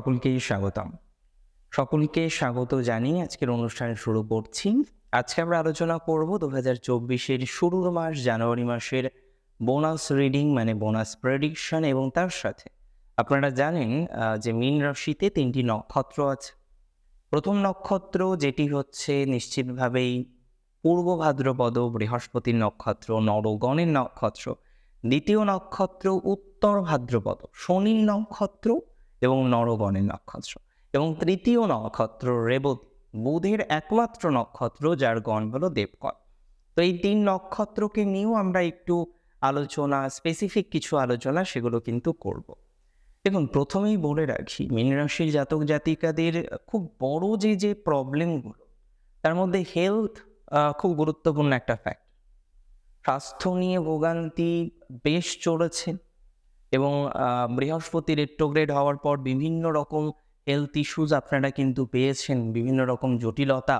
সকলকেই স্বাগতম। সকলকে স্বাগত জানিয়ে আজকের অনুষ্ঠান শুরু করছি। আজকে আমরা আলোচনা করব দু হাজার চব্বিশের শুরুর মাস, জানুয়ারি মাসের বোনাস রিডিং মানে বোনাস প্রেডিকশন এবং তার সাথে আপনারা জানেন যে মীন রাশিতে তিনটি নক্ষত্র আছে। প্রথম নক্ষত্র যেটি হচ্ছে নিশ্চিতভাবেই পূর্ব ভাদ্রপদ, বৃহস্পতির নক্ষত্র, নরগণের নক্ষত্র। দ্বিতীয় নক্ষত্র উত্তর ভাদ্রপদ, শনির নক্ষত্র এবং নরগণের নক্ষত্র। এবং তৃতীয় নক্ষত্র রেবতী, বুধের একমাত্র নক্ষত্র যার গণ হলো দেবগণ। তো এই তিন নক্ষত্রকে নিয়েও আমরা একটু আলোচনা স্পেসিফিক কিছু আলোচনা সেগুলো কিন্তু করব। দেখুন, প্রথমেই বলে রাখি, মীন রাশির জাতক জাতিকাদের খুব বড় যে যে প্রবলেমগুলো তার মধ্যে হেলথ খুব গুরুত্বপূর্ণ একটা ফ্যাক্ট স্বাস্থ্য নিয়ে ভোগান্তি বেশ চলেছে এবং বৃহস্পতি রেট্রোগ্রেড হওয়ার পর বিভিন্ন রকম হেলথ ইস্যুজ আপনারা কিন্তু পেয়েছেন, বিভিন্ন রকম জটিলতা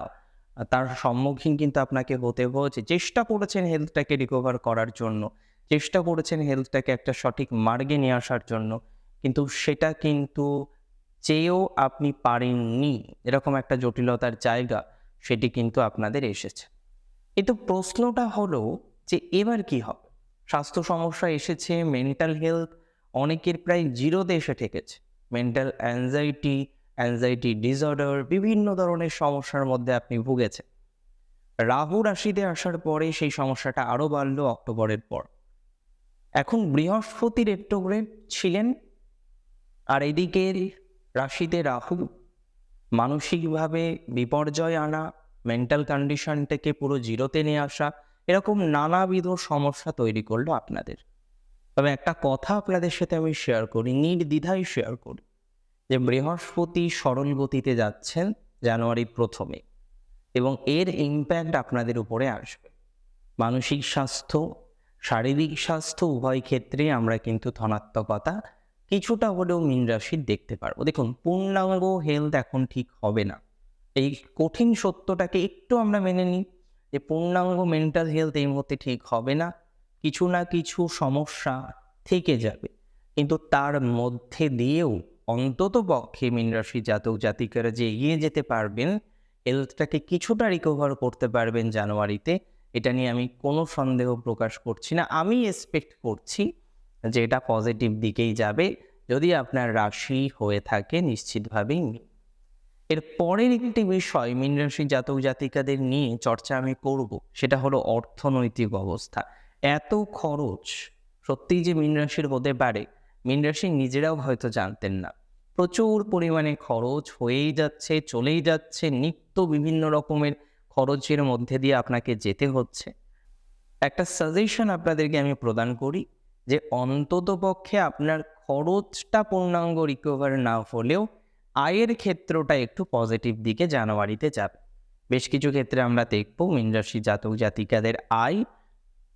তার সম্মুখীন কিন্তু আপনাকে হতে হয়েছে। চেষ্টা করেছেন হেলথটাকে রিকভার করার জন্য, চেষ্টা করেছেন হেলথটাকে একটা সঠিক মার্গে নিয়ে আসার জন্য, কিন্তু সেটা কিন্তু চেয়েও আপনি পারেননি। এরকম একটা জটিলতার জায়গা সেটি কিন্তু আপনাদের এসেছে। কিন্তু প্রশ্নটা হলো যে এবার কি হবে? স্বাস্থ্য সমস্যা এসেছে মেন্টাল হেলথ অনেকের প্রায় জিরোতে এসে ঠেকেছে। মেন্টাল অ্যাংজাইটি অ্যাংজাইটি ডিসঅর্ডার বিভিন্ন ধরনের সমস্যার মধ্যে আপনি ভুগেছেন। রাহু রাশিতে আসার পরে সেই সমস্যাটা আরও বাড়লো অক্টোবরের পর। এখন বৃহস্পতি রেট্রোগ্রেড ছিলেন, আর এদিকে রাশিতে রাহু, মানসিকভাবে বিপর্যয় আনা মেন্টাল কন্ডিশনটাকে পুরো জিরোতে নিয়ে আসা, এরকম নানাবিধ সমস্যা তৈরি করল আপনাদের। তবে একটা কথা আপনাদের সাথে আমি শেয়ার করি, নির্দ্বিধায় শেয়ার করি। যে বৃহস্পতি সরল গতিতে যাচ্ছেন জানুয়ারি প্রথমে এবং এর ইম্প্যাক্ট আপনাদের উপরে আসবে। মানসিক স্বাস্থ্য, শারীরিক স্বাস্থ্য উভয় ক্ষেত্রে আমরা কিন্তু ধনাত্মকতা কিছুটা হলেও মীন রাশির দেখতে পারব। দেখুন, পূর্ণাঙ্গ হেলথ এখন ঠিক হবে না। এই কঠিন সত্যটাকে একটু আমরা মেনে নিই যে পূর্ণাঙ্গ মেন্টাল হেলথ এই মুহূর্তে ঠিক হবে না। কিছু না কিছু সমস্যা থেকে যাবে। কিন্তু তার মধ্যে দিয়েও অন্তত পক্ষে রাশি জাতক জাতিকারা যে এগিয়ে যেতে পারবেন হেলথটাকে কিছুটা রিকভার করতে পারবেন জানুয়ারিতে, এটা নিয়ে আমি কোনো সন্দেহ প্রকাশ করছি না। আমি এক্সপেক্ট করছি যে এটা পজিটিভ দিকেই যাবে, যদি আপনার রাশি হয়ে থাকে নিশ্চিতভাবেই। এর পরের একটি বিষয়, মীন রাশি জাতক জাতিকাদের নিয়ে চর্চা আমি করব, সেটা হলো অর্থনৈতিক অবস্থা। এত খরচ সত্যিই যে মীন রাশির হতে পারে মীন রাশি নিজেরাও হয়তো জানতেন না। প্রচুর পরিমাণে খরচ হয়েই যাচ্ছে, চলেই যাচ্ছে, নিত্য বিভিন্ন রকমের খরচের মধ্যে দিয়ে আপনাকে যেতে হচ্ছে। একটা সাজেশন আপনাদেরকে আমি প্রদান করি যে, অন্তত পক্ষে আপনার খরচটা পূর্ণাঙ্গ রিকভার না হলেও আয়ের ক্ষেত্রটা একটু পজিটিভ দিকে জানুয়ারিতে যাবে। বেশ কিছু ক্ষেত্রে আমরা দেখব মীন রাশি জাতক জাতিকাদের আয়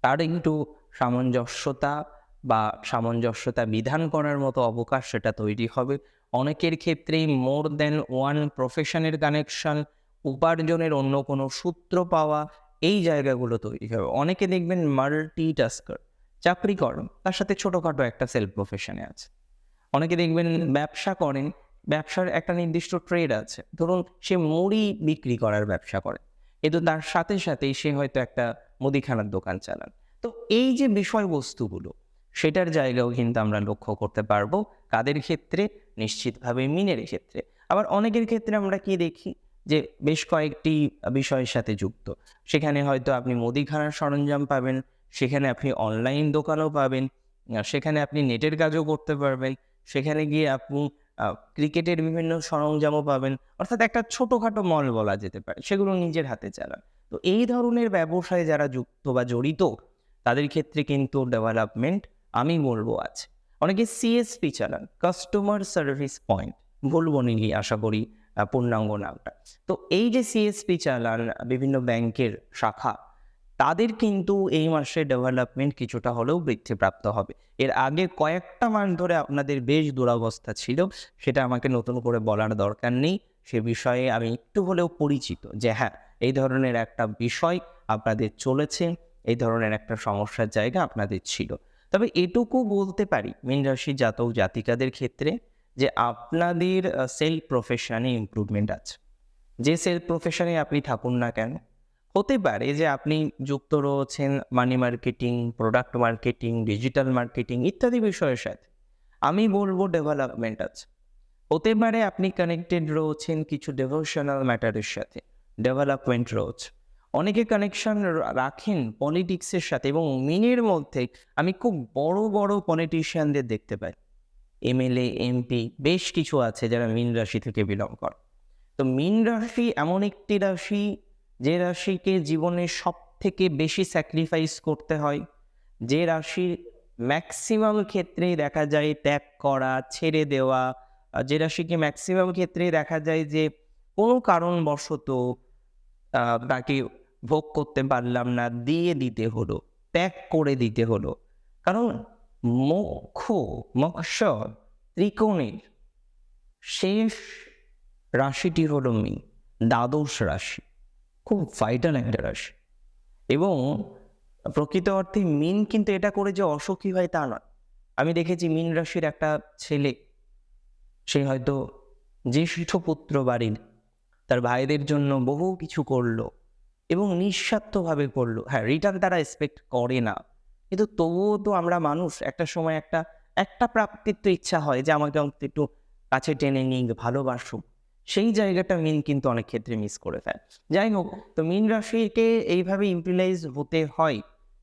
তার একটু সামঞ্জস্যতা বা সামঞ্জস্যতা বিধান করার মতো অবকাশ সেটা তৈরি হবে। অনেকের ক্ষেত্রেই মোর দেন ওয়ান প্রফেশনের কানেকশন উপার্জনের অন্য কোনো সূত্র পাওয়া এই জায়গাগুলো তৈরি হবে। অনেকে দেখবেন মাল্টি টাস্কার চাকরি করেন, তার সাথে ছোটোখাটো একটা সেলফ প্রফেশনে আছে। অনেকে দেখবেন ব্যবসা করেন, ব্যবসার একটা নির্দিষ্ট ট্রেড আছে। ধরুন সে মুড়ি বিক্রি করার ব্যবসা করে। কিন্তু তার সাথে সাথেই সে হয়তো একটা মুদিখানার দোকান চালান। তো এই যে বিষয়বস্তুগুলো, সেটার জায়গাও কিন্তু আমরা লক্ষ্য করতে পারব কাদের ক্ষেত্রে? নিশ্চিতভাবে মিনের ক্ষেত্রে। আবার অনেকের ক্ষেত্রে আমরা কি দেখি যে বেশ কয়েকটি বিষয়ের সাথে যুক্ত। সেখানে হয়তো আপনি মুদিখানার সরঞ্জাম পাবেন, সেখানে আপনি অনলাইন দোকানও পাবেন সেখানে আপনি নেটের কাজও করতে পারবেন, সেখানে গিয়ে আপনি ক্রিকেটের বিভিন্ন সরঞ্জামও পাবেন। অর্থাৎ একটা ছোটোখাটো মল বলা যেতে পারে, সেগুলো নিজের হাতে চালান। তো এই ধরনের ব্যবসায় যারা যুক্ত বা জড়িত, তাদের ক্ষেত্রে কিন্তু ডেভেলপমেন্ট আমি বলব আছে। অনেকে সিএসপি চালান কাস্টমার সার্ভিস পয়েন্ট বলব নিলি, আশা করি পূর্ণাঙ্গ নামটা। তো এই যে সিএসপি চালান, বিভিন্ন ব্যাংকের শাখা, তাদের কিন্তু এই মাসে ডেভেলপমেন্ট কিছুটা হলেও বৃদ্ধিপ্রাপ্ত হবে। এর আগে কয়েকটা মাস ধরে আপনাদের বেশ দুরবস্থা ছিল, সেটা আমাকে নতুন করে বলার দরকার নেই। সে বিষয়ে আমি একটু হলেও পরিচিত যে হ্যাঁ এই ধরনের একটা বিষয় আপনাদের চলেছে, এই ধরনের একটা সমস্যার জায়গা আপনাদের ছিল। তবে এটুকু বলতে পারি মীন রাশি জাতক জাতিকাদের ক্ষেত্রে যে আপনাদের সেলফ প্রফেশনে ইমপ্রুভমেন্ট আছে। যে সেলফ প্রফেশনে আপনি থাকুন না কেন, হতে পারে যে আপনি যুক্ত রয়েছেন money marketing product marketing digital marketing ইত্যাদি বিষয়ের সাথে। আমি বলব ডেভেলপমেন্ট আছে। হতে পারে আপনি কানেক্টেড রয়েছেন কিছু ডেভোশনাল ম্যাটারের সাথে। ডেভেলপমেন্ট রয়েছে অনেকে কানেকশন রাখেন পলিটিক্সের সাথে এবং মিনের মধ্যে আমি খুব বড় বড় পলিটিশিয়ানদের দেখতে পাই। এমএলএ এমপি বেশ কিছু আছে যারা মিন রাশি থেকে বিলং করে। তো মিন রাশি এমন একটি রাশি যে রাশিকে জীবনে সব থেকে বেশি স্যাক্রিফাইস করতে হয়। যে রাশির ম্যাক্সিমাম ক্ষেত্রেই দেখা যায় ত্যাগ করা, ছেড়ে দেওয়া, যে রাশিকে ম্যাক্সিমাম ক্ষেত্রেই দেখা যায় যে কোনো কারণবশত তাকে ভোগ করতে পারলাম না, দিয়ে দিতে হলো, ত্যাগ করে দিতে হলো। কারণ মোক্ষ, মক্ষ ত্রিকোণের শেষ রাশিটি হলো মি, দ্বাদশ রাশি। খুব ভাইটাল একটা রাশি। এবং প্রকৃত অর্থে মিন কিন্তু এটা করে যে অসুখী হয় তা নয়। আমি দেখেছি মিন রাশির একটা ছেলে, সে হয়তো জ্যেষ্ঠ পুত্র বাড়ির তার ভাইদের জন্য বহু কিছু করল এবং নিঃস্বার্থভাবে করল। হ্যাঁ রিটার্ন তারা এক্সপেক্ট করে না। কিন্তু তবুও তো আমরা মানুষ একটা সময় একটা একটা প্রাপ্তির তো ইচ্ছা হয় যে আমাকে একটু কাছে টেনে নিক, ভালোবাসুক। সেই জায়গাটা মিন কিন্তু অনেক ক্ষেত্রে মিস করে ফেলে। যাই হোক, তো মিন রাশিকে এইভাবে ইউটিলাইজ হতে হয়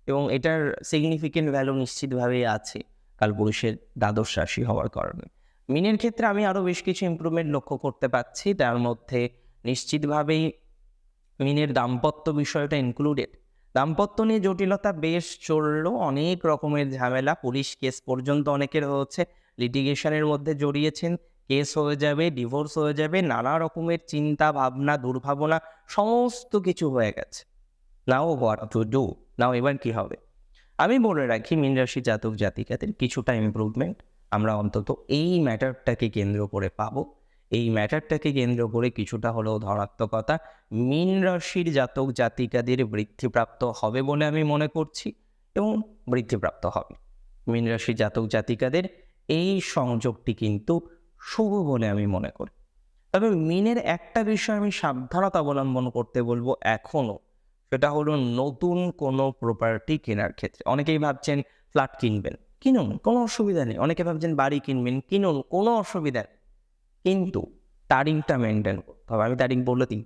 এবং এটার সিগনিফিকেন্ট ভ্যালু নিশ্চিতভাবেই আছে কালপুরুষের দ্বাদশ রাশি হওয়ার কারণে। মিনের ক্ষেত্রে আমি আরও বেশ কিছু ইমপ্রুভমেন্ট লক্ষ্য করতে পারছি তার মধ্যে নিশ্চিতভাবেই মিনের দাম্পত্য বিষয়টা ইনক্লুডেড দাম্পত্য নিয়ে জটিলতা বেশ চলল, অনেক রকমের ঝামেলা, পুলিশ কেস পর্যন্ত অনেকের হচ্ছে লিটিগেশনের মধ্যে জড়িয়েছেন, কেস হয়ে যাবে ডিভোর্স হয়ে যাবে, নানা রকমের চিন্তা, ভাবনা, দুর্ভাবনা, সমস্ত কিছু হয়ে গেছে। Now what to do now এবার কি হবে? আমি বলে রাখি, মীন রাশি জাতক জাতিকাদের কিছুটা ইমপ্রুভমেন্ট আমরা অন্তত এই ম্যাটারটাকে কেন্দ্র করে পাবো। এই ম্যাটারটাকে কেন্দ্র করে কিছুটা হলেও ধনাত্মকতা মীন রাশির জাতক জাতিকাদের বৃদ্ধিপ্রাপ্ত হবে বলে আমি মনে করছি এবং বৃদ্ধিপ্রাপ্ত হবে। মীন রাশির জাতক জাতিকাদের এই সংযোগটি কিন্তু শুভ বলে আমি মনে করি। তবে মিনের একটা বিষয় আমি সাবধানতা অবলম্বন করতে বলব এখনও সেটা হলো নতুন কোনো প্রপার্টি কেনার ক্ষেত্রে। অনেকেই ভাবছেন ফ্ল্যাট কিনবেন, কিনুন, কোনো অসুবিধা নেই। অনেকে ভাবছেন বাড়ি কিনবেন, কিনুন, কোনো অসুবিধা নেই। কিন্তু তারিখটা মেনটেন করতে হবে। আমি তারিখ বলে দিই।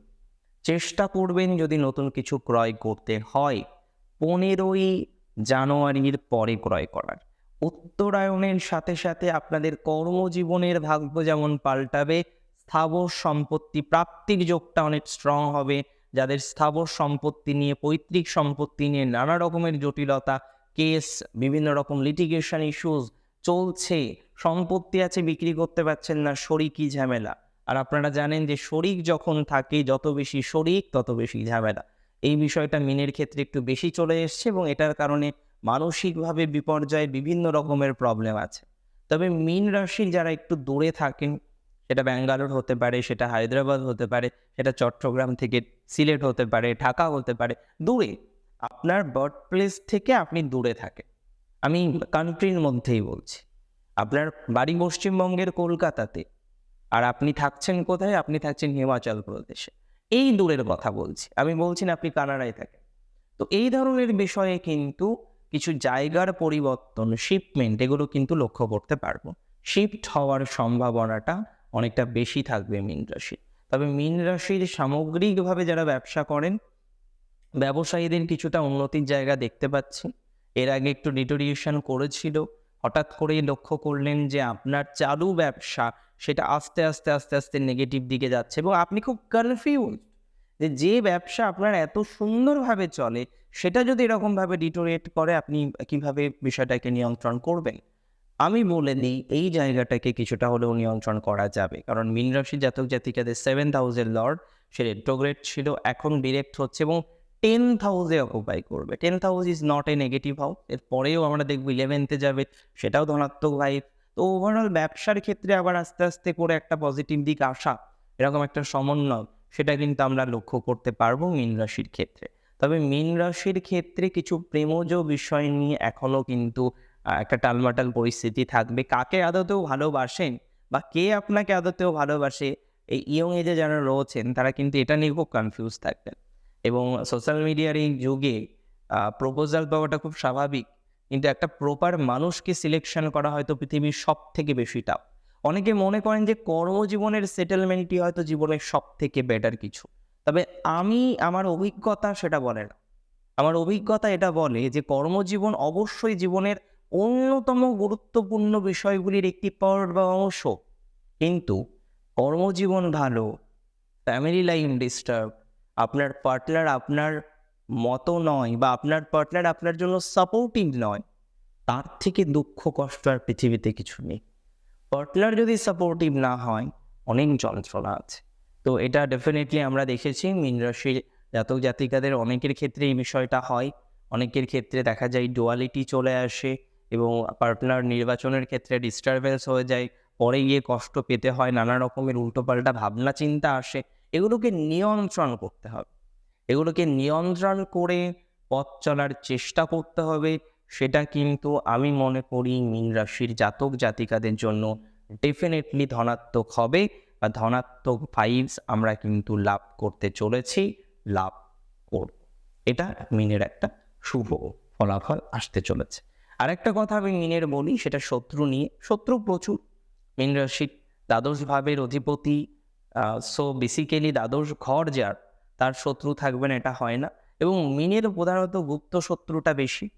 চেষ্টা করবেন যদি নতুন কিছু ক্রয় করতে হয়, পনেরোই জানুয়ারির পরে ক্রয় করার। উত্তরায়ণের সাথে সাথে আপনাদের কর্মজীবনের ভাগ্য যেমন পাল্টাবে, স্থাবর সম্পত্তি প্রাপ্তির যোগটা অনেক স্ট্রং হবে। যাদের স্থাবর সম্পত্তি নিয়ে, পৈতৃক সম্পত্তি নিয়ে নানা রকমের জটিলতা কেস বিভিন্ন রকম লিটিগেশন ইস্যুস চলছে, সম্পত্তি আছে, বিক্রি করতে পারছেন না, শরিকি ঝামেলা? আর আপনারা জানেন যে শরিক যখন থাকে, যত বেশি শরিক, তত বেশি ঝামেলা। এই বিষয়টা মিনের ক্ষেত্রে একটু বেশি চলে এসছে এবং এটার কারণে মানসিকভাবে বিপর্যয় বিভিন্ন রকমের প্রবলেম আছে। তবে মিন রাশির যারা একটু দূরে থাকেন, সেটা ব্যাঙ্গালোর হতে পারে, সেটা হায়দ্রাবাদ হতে পারে, সেটা চট্টগ্রাম থেকে সিলেট হতে পারে, ঢাকা হতে পারে, দূরে। আপনার বার্থ প্লেস থেকে আপনি দূরে থাকেন। আমি কান্ট্রির মধ্যেই বলছি। আপনার বাড়ি পশ্চিমবঙ্গের কলকাতাতে। আর আপনি থাকছেন কোথায়? আপনি থাকছেন হিমাচল প্রদেশে। এই দূরের কথা বলছি। আমি বলছি না আপনি কানাডায় থাকেন। তো এই ধরনের বিষয়ে কিন্তু কিছু জায়গার পরিবর্তন শিপমেন্ট এগুলো কিন্তু লক্ষ্য করতে পারব। শিফট হওয়ার সম্ভাবনাটা অনেকটা বেশি থাকবে মীন রাশি তবে মীন রাশির সামগ্রিকভাবে যারা ব্যবসা করেন, ব্যবসায়ীদের কিছুটা উন্নতির জায়গা দেখতে পাচ্ছি। এর আগে একটু ডিটোরিয়েশন করেছিল। হঠাৎ করেই লক্ষ্য করলেন যে আপনার চালু ব্যবসা সেটা আস্তে আস্তে আস্তে আস্তে নেগেটিভ দিকে যাচ্ছে এবং আপনি খুব কনফিউজ যে যে ব্যবসা আপনার এত সুন্দরভাবে চলে সেটা যদি এরকমভাবে ডিটোরিয়েট করে, আপনি কীভাবে বিষয়টাকে নিয়ন্ত্রণ করবেন? আমি বলে দিই, এই জায়গাটাকে কিছুটা হলেও নিয়ন্ত্রণ করা যাবে। কারণ মীন রাশি জাতক জাতিকাদের সেভেন থাউজেন্ড লর্ড সে রেট্রোগ্রেড ছিল, এখন ডিরেক্ট হচ্ছে এবং টেন্থ হাউসে অকুপাই করবে। Ten house is not a negative house এর পরেও আমরা দেখব ইলেভেন্থে যাবে, সেটাও ধনাত্মক ভাইব তো ওভারঅল ব্যবসার ক্ষেত্রে আবার আস্তে আস্তে করে একটা পজিটিভ দিক আসা, এরকম একটা সমন্বয়, সেটা কিন্তু আমরা লক্ষ্য করতে পারব মীন রাশির ক্ষেত্রে। তবে মীন রাশির ক্ষেত্রে কিছু প্রেমজ বিষয় নিয়ে এখনও কিন্তু একটা টালমাটাল পরিস্থিতি থাকবে। কাকে আদতেও ভালোবাসেন বা কে আপনাকে আদতেও ভালোবাসে, এই ইয়ং এজে যারা রয়েছেন, তারা কিন্তু এটা নিয়ে খুব কনফিউজ থাকবেন। এবং সোশ্যাল মিডিয়ার এই যুগে প্রপোজাল পাওয়াটা খুব স্বাভাবিক। কিন্তু একটা প্রপার মানুষকে সিলেকশন করা হয়তো পৃথিবীর সব থেকে বেশি টাফ অনেকে মনে করেন যে কর্মজীবনের সেটেলমেন্টই হয়তো জীবনের সব থেকে বেটার কিছু। তবে আমি, আমার অভিজ্ঞতা সেটা বলে না। আমার অভিজ্ঞতা এটা বলে যে কর্মজীবন অবশ্যই জীবনের অন্যতম গুরুত্বপূর্ণ বিষয়গুলির একটি পার্ট বা অংশ। কিন্তু কর্মজীবন ভালো ফ্যামিলি লাইফ ডিস্টার্ব আপনার পার্টনার আপনার মতো নয় বা আপনার পার্টনার আপনার জন্য সাপোর্টিভ নয়, তার থেকে দুঃখ, কষ্ট আর পৃথিবীতে কিছু নেই। পার্টনার যদি সাপোর্টিভ না হয়, অনেক যন্ত্রণা আছে। তো এটা ডেফিনেটলি আমরা দেখেছি, মীন রাশির জাতক জাতিকাদের অনেকের ক্ষেত্রে এই বিষয়টা হয়। অনেকের ক্ষেত্রে দেখা যায় ডুয়ালিটি চলে আসে এবং পার্টনার নির্বাচনের ক্ষেত্রে ডিস্টারবেন্স হয়ে যায়, পরে গিয়ে কষ্ট পেতে হয়, নানা রকমের উল্টোপাল্টা ভাবনা চিন্তা আসে। এগুলোকে নিয়ন্ত্রণ করতে হবে। এগুলোকে নিয়ন্ত্রণ করে পথ চলার চেষ্টা করতে হবে। সেটা কিন্তু আমি মনে করি মীন রাশির জাতক জাতিকাদের জন্য ডেফিনেটলি ধনাত্মক হবে বা ধনাত্মক ভাইবস আমরা কিন্তু লাভ করতে চলেছি, লাভ করব। এটা মিনের একটা শুভ ফলাফল আসতে চলেছে। আরেকটা কথা আমি মিনের বলি, সেটা শত্রু নিয়ে। শত্রু প্রচুর। মীন রাশির দ্বাদশ ভাবের অধিপতি সো বেসিক্যালি দ্বাদশ ঘর যার, তার শত্রু থাকবেন এটা হয় না। এবং মিনের প্রধানত গুপ্ত শত্রুটা বেশি।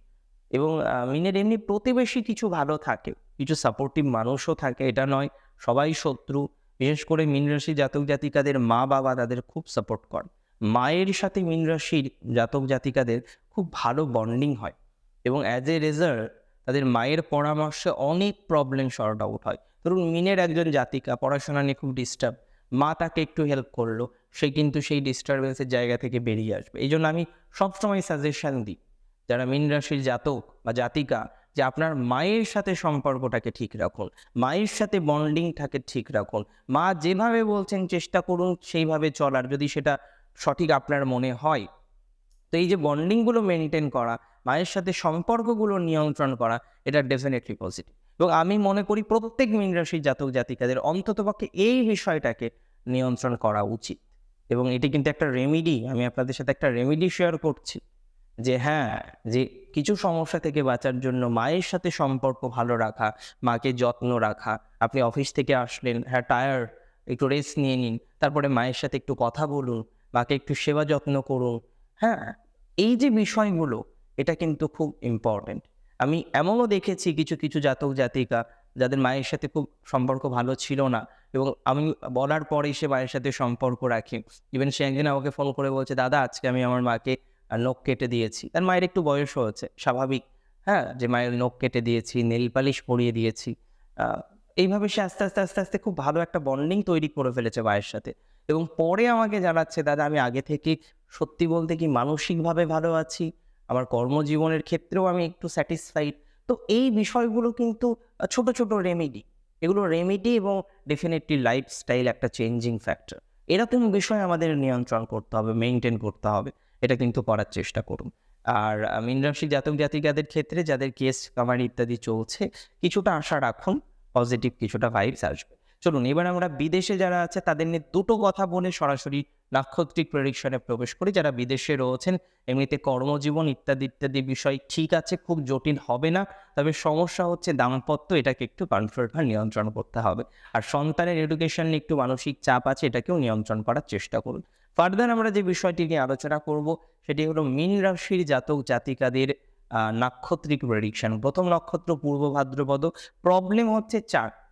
এবং মিনের এমনি প্রতিবেশী কিছু ভালো থাকে, কিছু সাপোর্টিভ মানুষও থাকে, এটা নয়, সবাই শত্রু। বিশেষ করে মীন রাশি জাতক জাতিকাদের মা বাবা তাদের খুব সাপোর্ট করে। মায়ের সাথে মীন রাশির জাতক জাতিকাদের খুব ভালো বন্ডিং হয়। এবং অ্যাজ এ রেজাল্ট তাদের মায়ের পরামর্শে অনেক প্রবলেম শর্ট আউট হয়। ধরুন, মিনের একজন জাতিকা পড়াশোনা নিয়ে খুব ডিস্টার্ব মা তাকে একটু হেল্প করল, সে কিন্তু সেই ডিস্টারবেন্সের জায়গা থেকে বেরিয়ে আসবে। এই জন্য আমি সবসময় সাজেশন দিই, যারা মীন রাশির জাতক বা জাতিকা, যে আপনার মায়ের সাথে সম্পর্কটাকে ঠিক রাখুন, মায়ের সাথে বন্ডিংটাকে ঠিক রাখুন। মা যেভাবে বলছেন চেষ্টা করুন সেইভাবে চলার, যদি সেটা সঠিক আপনার মনে হয়। তো এই যে বন্ডিংগুলো মেনটেন করা, মায়ের সাথে সম্পর্কগুলো নিয়ন্ত্রণ করা, এটা ডেফিনেটলি পজিটিভ এবং আমি মনে করি প্রত্যেক মীন রাশির জাতক জাতিকাদের অন্ততপক্ষে এই বিষয়টাকে নিয়ন্ত্রণ করা উচিত। এবং এটি কিন্তু একটা রেমিডি আমি আপনাদের সাথে একটা রেমিডি শেয়ার করছি যে হ্যাঁ যে কিছু সমস্যা থেকে বাঁচার জন্য মায়ের সাথে সম্পর্ক ভালো রাখা, মাকে যত্ন রাখা, আপনি অফিস থেকে আসলেন হ্যাঁ টায়ার একটু রেস্ট নিয়ে নিন, তারপরে মায়ের সাথে একটু কথা বলুন, মাকে একটু সেবা যত্ন করুন হ্যাঁ এই যে বিষয়গুলো, এটা কিন্তু খুব ইম্পর্টেন্ট আমি এমনও দেখেছি কিছু কিছু জাতক, জাতিকা যাদের মায়ের সাথে খুব সম্পর্ক ভালো ছিল না এবং আমি বলার পরেই সে মায়ের সাথে সম্পর্ক রাখে। ইভেন সে একদিন আমাকে ফোন করে বলছে, দাদা, আজকে আমি আমার মাকে নখ কেটে দিয়েছি। তার মায়ের একটু বয়স হয়েছে স্বাভাবিক। হ্যাঁ যে মায়ের নখ কেটে দিয়েছি, নেল পালিশ পরিয়ে দিয়েছি। এইভাবে সে আস্তে আস্তে আস্তে আস্তে খুব ভালো একটা বন্ডিং তৈরি করে ফেলেছে মায়ের সাথে। এবং পরে আমাকে জানাচ্ছে, দাদা, আমি আগে থেকে সত্যি বলতে কি মানসিকভাবে ভালো আছি? আমার কর্মজীবনের ক্ষেত্রেও আমি একটু স্যাটিসফাইড তো এই বিষয়গুলো কিন্তু ছোট ছোট রেমেডি এগুলো রেমেডি এবং ডেফিনেটলি লাইফস্টাইল একটা চেঞ্জিং ফ্যাক্টর এরকম বিষয় আমাদের নিয়ন্ত্রণ করতে হবে মেনটেন করতে হবে। এটা কিন্তু করার চেষ্টা করুন। আর আহ, মীন রাশি জাতক জাতিকাদের ক্ষেত্রে যাদের কেস কামার ইত্যাদি চলছে কিছুটা আশা রাখুন পজিটিভ কিছুটা ভাইবস আসবে। চলুন, এবার আমরা বিদেশে যারা আছে, তাদের নিয়ে দুটো কথা বলে সরাসরি নাক্ষত্রিক প্রেডিকশনে প্রবেশ করি। যারা বিদেশে রয়েছেন, এমনিতে কর্মজীবন ইত্যাদি ইত্যাদি বিষয় ঠিক আছে, খুব জটিল হবে না। তবে সমস্যা হচ্ছে দাম্পত্য, এটাকে একটু কন্ট্রোল নিয়ন্ত্রণ করতে হবে। আর সন্তানের এডুকেশন নিয়ে একটু মানসিক চাপ আছে, এটাকেও নিয়ন্ত্রণ করার চেষ্টা করুন। ফার্দার আমরা যে বিষয়টি নিয়ে আলোচনা করব, সেটি হলো মীন রাশির জাতক জাতিকাদের নাক্ষত্রিক প্রেডিকশন প্রথম নক্ষত্র পূর্ব ভাদ্রপদ প্রবলেম হচ্ছে চারটে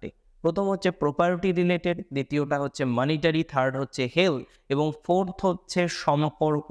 প্রথম হচ্ছে প্রপার্টি রিলেটেড দ্বিতীয়টা হচ্ছে মানিটারি থার্ড হচ্ছে হেলথ এবং ফোর্থ হচ্ছে সম্পর্ক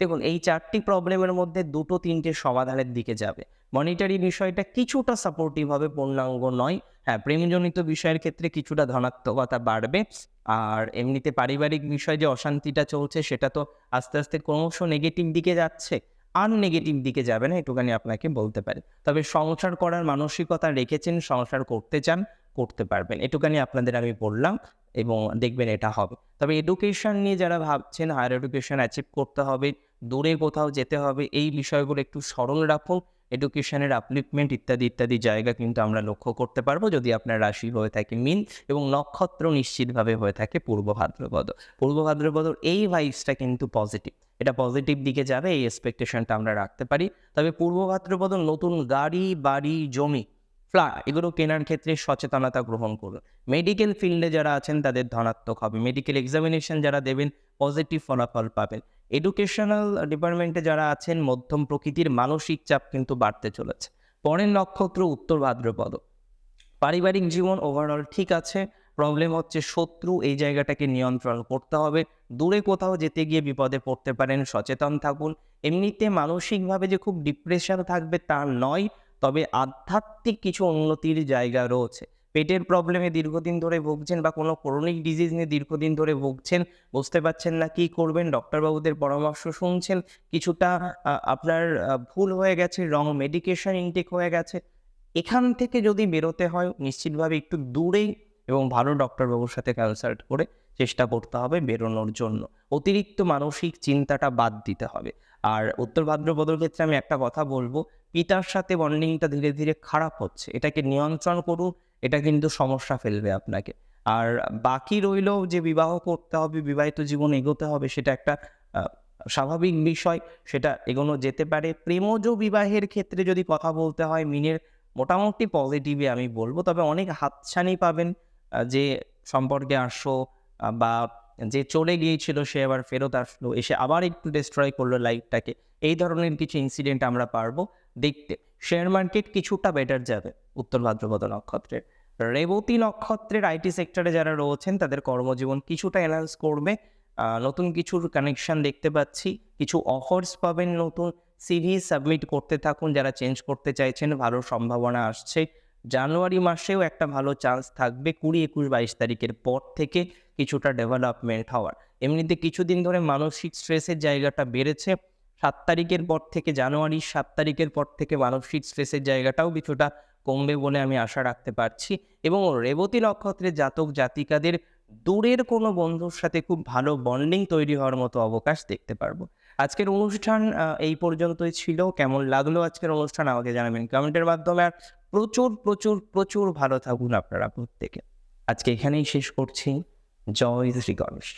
দেখুন, এই চারটি প্রবলেমের মধ্যে দুটো তিনটে সমাধানের দিকে যাবে। মনিটারি বিষয়টা কিছুটা সাপোর্টিভ হবে, পূর্ণাঙ্গ নয়। হ্যাঁ প্রেমজনিত বিষয়ের ক্ষেত্রে কিছুটা ধনাত্মকতা বাড়বে। আর এমনিতে পারিবারিক বিষয় যে অশান্তিটা চলছে, সেটা তো আস্তে আস্তে ক্রমশ নেগেটিভ দিকে যাচ্ছে। আর নেগেটিভ দিকে যাবে না একটুখানি আপনাকে বলতে পারি। তবে সংসার করার মানসিকতা রেখেছেন, সংসার করতে চান। করতে পারবেন। এটুখানি আপনাদের আমি বললাম এবং দেখবেন এটা হবে। তবে এডুকেশন নিয়ে যারা ভাবছেন হায়ার এডুকেশন অ্যাচিভ করতে হবে, দূরে কোথাও যেতে হবে, এই বিষয়গুলো একটু সরল রাখুন। এডুকেশনের আপলিফমেন্ট ইত্যাদি ইত্যাদি জায়গা কিন্তু আমরা লক্ষ্য করতে পারব যদি আপনার রাশি হয়ে থাকে মিন এবং নক্ষত্র নিশ্চিতভাবে হয়ে থাকে পূর্ব ভাদ্রপদ। পূর্ব ভাদ্রপদর এই ভাইবসটা কিন্তু পজিটিভ এটা পজিটিভ দিকে যাবে, এই এক্সপেকটেশনটা আমরা রাখতে পারি। তবে পূর্ব ভাদ্রপদ নতুন গাড়ি, বাড়ি, জমি ফ্ল্যাট এগুলো কেনার ক্ষেত্রে সচেতনতা গ্রহণ করুন। মেডিকেল ফিল্ডে যারা আছেন, তাদের ধনাত্মক হবে। মেডিকেল এক্সামিনেশন যারা দেবেন পজিটিভ ফলাফল পাবেন। এডুকেশনাল ডিপার্টমেন্টে যারা আছেন, মধ্যম প্রকৃতির মানসিক চাপ কিন্তু বাড়তে চলেছে। পরের নক্ষত্র উত্তর ভাদ্রপদ। পারিবারিক জীবন ওভারঅল ঠিক আছে। প্রবলেম হচ্ছে শত্রু, এই জায়গাটাকে নিয়ন্ত্রণ করতে হবে। দূরে কোথাও যেতে গিয়ে বিপদে পড়তে পারেন, সচেতন থাকুন। এমনিতে মানসিকভাবে যে খুব ডিপ্রেশন থাকবে, তা নয়। তবে আধ্যাত্মিক কিছু উন্নতির জায়গা রয়েছে। পেটের প্রবলেমে দীর্ঘদিন ধরে ভুগছেন বা কোনো ক্রনিক ডিজিজ নিয়ে দীর্ঘদিন ধরে ভুগছেন, বুঝতে পারছেন না কি করবেন ডক্টরবাবুদের পরামর্শ শুনছেন, কিছুটা আপনার ভুল হয়ে গেছে রং মেডিকেশন ইনটেক হয়ে গেছে, এখান থেকে যদি বেরোতে হয়, নিশ্চিতভাবে একটু দূরেই এবং ভালো ডক্টরবাবুর সাথে কনসাল্ট করে চেষ্টা করতে হবে বেরোনোর জন্য। অতিরিক্ত মানসিক চিন্তাটা বাদ দিতে হবে। আর উত্তর ভাদ্রপদর ক্ষেত্রে আমি একটা কথা বলব পিতার সাথে বন্ডিংটা ধীরে ধীরে খারাপ হচ্ছে। এটাকে নিয়ন্ত্রণ করুন, এটা কিন্তু সমস্যা ফেলবে আপনাকে। আর বাকি রইল যে বিবাহ করতে হবে, বিবাহিত জীবন এগোতে হবে, সেটা একটা স্বাভাবিক বিষয়। সেটা এগোনো যেতে পারে। প্রেমজ বিবাহের ক্ষেত্রে যদি কথা বলতে হয়, মিনের মোটামুটি পজিটিভে আমি বলব। তবে অনেক হাতছানি পাবেন যে সম্পর্কে আসো বা যে চলে গিয়েছিল সে আবার ফেরত আসলো, এসে আবার একটু ডিস্ট্রয় করল লাইফটাকে এই ধরনের কিছু ইনসিডেন্ট আমরা পারব। দেখতে। শেয়ার মার্কেট কিছুটা বেটার যাবে, উত্তর ভাদ্রপদ নক্ষত্রের। রেবতী নক্ষত্রের আইটি সেক্টরে যারা রয়েছেন, তাদের কর্মজীবন কিছুটা এনহান্স করবে। নতুন কিছুর কানেকশন দেখতে পাচ্ছি। কিছু অফার্স পাবেন নতুন। সিভি সাবমিট করতে থাকুন, যারা চেঞ্জ করতে চাইছেন, ভালো সম্ভাবনা আসছে। জানুয়ারি মাসেও একটা ভালো চান্স থাকবে, কুড়ি একুশ বাইশ তারিখের পর থেকে কিছুটা ডেভেলপমেন্ট হওয়ার। এমনিতে কিছুদিন ধরে মানসিক স্ট্রেসের জায়গাটা বেড়েছে। সাত তারিখের পর থেকে জানুয়ারির সাত তারিখের পর থেকে মানসিক স্ট্রেসের জায়গাটাও কিছুটা কমবে বলে আমি আশা রাখতে পারছি। এবং রেবতী নক্ষত্রের জাতক জাতিকাদের দূরের কোনো বন্ধুর সাথে খুব ভালো বন্ডিং তৈরি হওয়ার মতো অবকাশ দেখতে পারব। আজকের অনুষ্ঠান এই পর্যন্তই ছিল। কেমন লাগল আজকের অনুষ্ঠান আমাকে জানাবেন কমেন্টের মাধ্যমে। আর প্রচুর প্রচুর প্রচুর ভালো থাকুন আপনারা প্রত্যেকে। আজকে এখানেই শেষ করছি। জয় শ্রী গণেশ।